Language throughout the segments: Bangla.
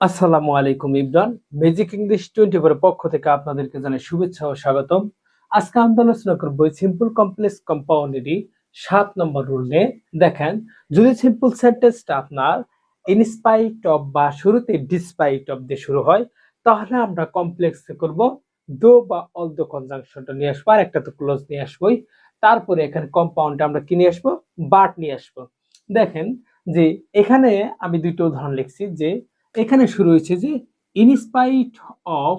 আসসালামু আলাইকুম Imran. Magic English twenty four পক্ষ থেকে আপনাদেরকে জানাই শুভেচ্ছা ও স্বাগতম। আজকে আমরা আলোচনা করব সিম্পল কমপ্লেক্স কম্পাউন্ডেরই সাত নম্বর রুল নিয়ে। দেখেন, যদি সিম্পল সেন্টেন্সটা আপনার ইনস্পাইট অফ বা শুরুতে ডিসপাইট অফ দিয়ে শুরু হয়, তাহলে আমরা কমপ্লেক্সে করব। দো বা অল দো কনজাংশনটা নিয়ে আসব আর একটা তো ক্লোজ নিয়ে আসবোই। তারপরে এখানে কম্পাউন্ডে আমরা কি নিয়ে আসব? বাট নিয়ে আসব। দেখেন যে এখানে আমি দুটো উদাহরণ লিখছি যে এখানে শুরু হয়েছে যে in spite of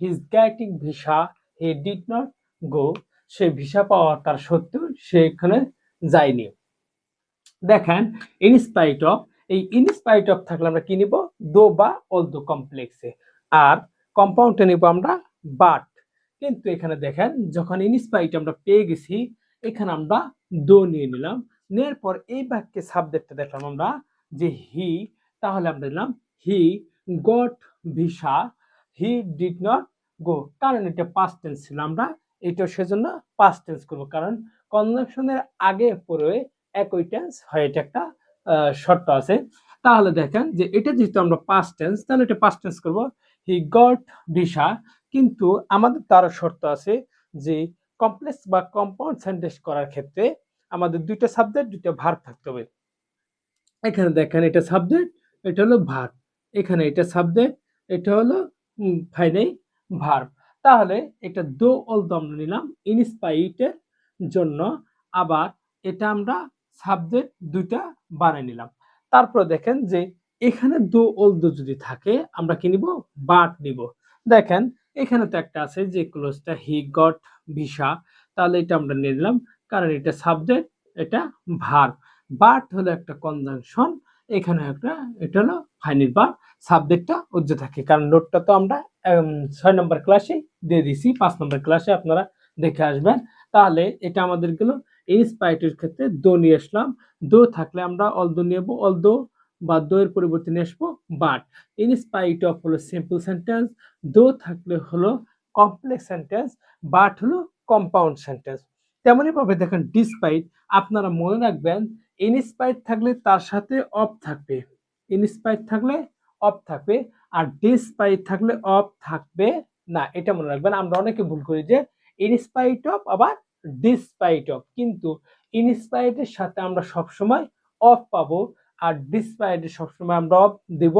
his getting visa he did not go say visa পাওয়া তার সত্ত্বেও সে এখানে যায়নি। দেখেন ইনস্পাইট অফ এই ইনস্পাইট অফ থাকলে আমরা কি নিব? দো বা অল দো কমপ্লেক্সে আর কম্পাউন্ডে নিব আমরা বাট কিন্তু এখানে দেখেন, যখন ইনস্পাইট আমরা পেয়ে গেছি, এখানে আমরা দো নিয়ে নিলাম। নেওয়ার পর এই বাক্যে সাবজেক্টটা দেখলাম আমরা যে হি তাহলে আমরা নিলাম he got visa he did not go কারণ এটা পাস্ট টেন্স ছিল। আমরা এটা সেজন্য পাস্ট টেন্স করব। কারণ কনজাংশনের আগে পরে একই টেন্স হয়। এটা একটা শর্ত আছে। তাহলে দেখেন যে এটা যেহেতু আমরা পাস্ট টেন্স তাহলে এটা পাস্ট টেন্স করব। হি গট ভিসা কিন্তু আমাদের তারও শর্ত আছে যে কমপ্লেক্স বা কম্পাউন্ড সেন্টেন্স করার ক্ষেত্রে আমাদের দুইটা সাবজেক্ট দুইটা ভার থাকতে হবে। এখানে দেখেন এটা সাবজেক্ট এটা হলো ভার এখানে এটা সাবজেক্ট এটা হলো ফাইনাই ভার তাহলে এটা দো অল দো আমরা নিলাম ইনস্পাইটের জন্য আবার এটা আমরা সাবজেক্ট দুইটা বানিয়ে নিলাম। তারপর দেখেন যে এখানে দো অল দো যদি থাকে, আমরা কি নিব? বাট নিব। দেখেন, এখানে তো একটা আছে যে ক্লোজটা হি গট ভিসা তাহলে এটা আমরা নিয়ে নিলাম, কারণ এটা সাবজেক্ট এটা ভার বাট হলো একটা কনজাংশন এখানে একটা, এটা হলো ফাইনাল বা সাবজেক্টটা উজ্জ্ব থাকে। কারণ নোটটা তো আমরা ছয় নম্বর ক্লাসে দিয়ে দিছি, পাঁচ নম্বর ক্লাসে আপনারা দেখে আসবেন। তাহলে এটা আমাদের গেল ইনস্পাইটের ক্ষেত্রে দো নিয়ে আসলাম। দো থাকলে আমরা অল দো নিয়ে অল দো বা দো এর পরিবর্তে নিয়ে আসব বাট ইনস্পাইট অফ হলো সিম্পল সেন্টেন্স দো থাকলে হলো কমপ্লেক্স সেন্টেন্স বাট হলো কম্পাউন্ড সেন্টেন্স তেমনই ভাবে দেখেন ডিসপাইট আপনারা মনে রাখবেন ইনস্পাইট থাকলে তার সাথে অফ থাকবে। ইনস্পাইট থাকলে অফ থাকবে আর ডিসপাইট থাকলে অফ থাকবে না, এটা মনে রাখবেন। আমরা অনেকে ভুল করি যে ইনস্পাইট অফ আবার ডিসপাইট অফ কিন্তু ইনস্পাইটের সাথে আমরা সবসময় অফ পাবো আর ডিসপাইটের সবসময় আমরা অফ দেব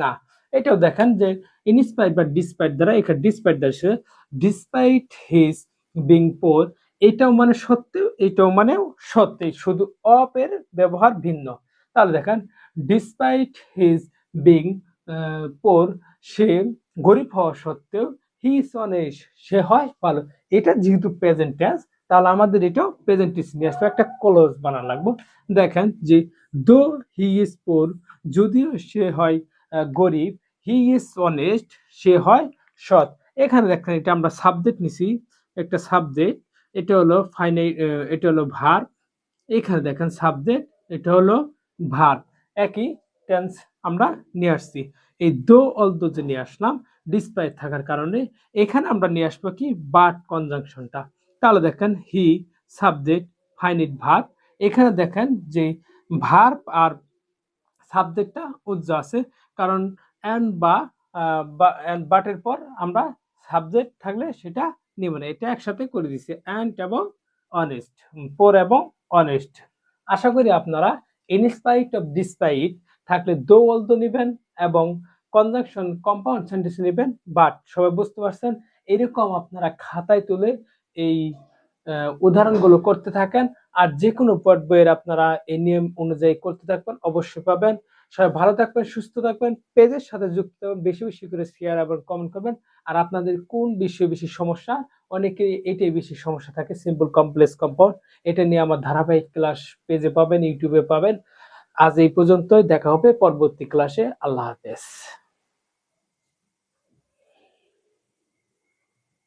না। এটাও দেখেন যে ইনস্পাইট বা ডিসপাইট দ্বারা এখানে ডিসপাইট দ্বারা ডিসপাইট হিজ বিং পোর এটাও মানে সত্ত্বেও এটাও মানে সত্যি। শুধু অফ এর ব্যবহার ভিন্ন। তাহলে দেখেন ডিসপাইট হিজ বিং পোর, সে গরিব হওয়া সত্ত্বেও হি ইজ সে হয় ভালো। এটা যেহেতু প্রেজেন্ট টেন্স তাহলে আমাদের এটাও প্রেজেন্ট টেন্স নিয়ে আসবে একটা ক্লোজ বানা লাগবো। দেখেন যে দো হি ইজ পোর যদিও সে হয় গরিব হি ইজ অনেস্ট সে হয় সৎ। এখানে দেখেন এটা আমরা সাবজেক্ট নিছি, একটা সাবজেক্ট এটা হলো ফাইনাই এটা হলো ভার এখানে দেখেন সাবজেক্ট এটা হলো ভার একই টেন্স আমরা নিয়ে আসছি। এই দো অল দো যে নিয়ে আসলাম ডিসপ্লাই থাকার কারণে এখানে আমরা নিয়ে আসব কি? বাট কনজাংশনটা তাহলে দেখেন হি সাবজেক্ট ফাইনিট ভার এখানে দেখেন যে ভার আর সাবজেক্টটা উজ্জ আছে। কারণ অ্যান্ড বা অ্যান্ড বাটের পর আমরা সাবজেক্ট থাকলে সেটা নিব না। এটা একসাথে করে দিচ্ছে অ্যান্ড এবং অনেস্ট পোর এবং অনেস্ট আশা করি আপনারা ইনস্পাইট অফ ডিসপাইট থাকলে দো অলদো নেবেন এবং কনজাংশন কম্পাউন্ড সেন্টেন্স নেবেন বাট সবাই বুঝতে পারছেন? এরকম আপনারা খাতায় তুলে এই উদাহরণগুলো করতে থাকেন আর যে কোনো পট বইয়ের আপনারা এই নিয়ম অনুযায়ী করতে থাকবেন, অবশ্যই পাবেন। সবাই ভালো থাকবেন, সুস্থ থাকবেন, পেজের সাথে যুক্ত থাকবেন বেশি বেশি করে শেয়ার এবং কমেন্ট করবেন। আর আপনাদের কোন বিষয়ে বেশি সমস্যা? অনেকে এটাই বেশি সমস্যা থাকে সিম্পল কমপ্লেক্স কম্পাউন্ড এটা নিয়ে আমার ধারাবাহিক ক্লাস পেজে পাবেন ইউটিউবে পাবেন। আজ এই পর্যন্তই। দেখা হবে পরবর্তী ক্লাসে আল্লাহ হাফেজ।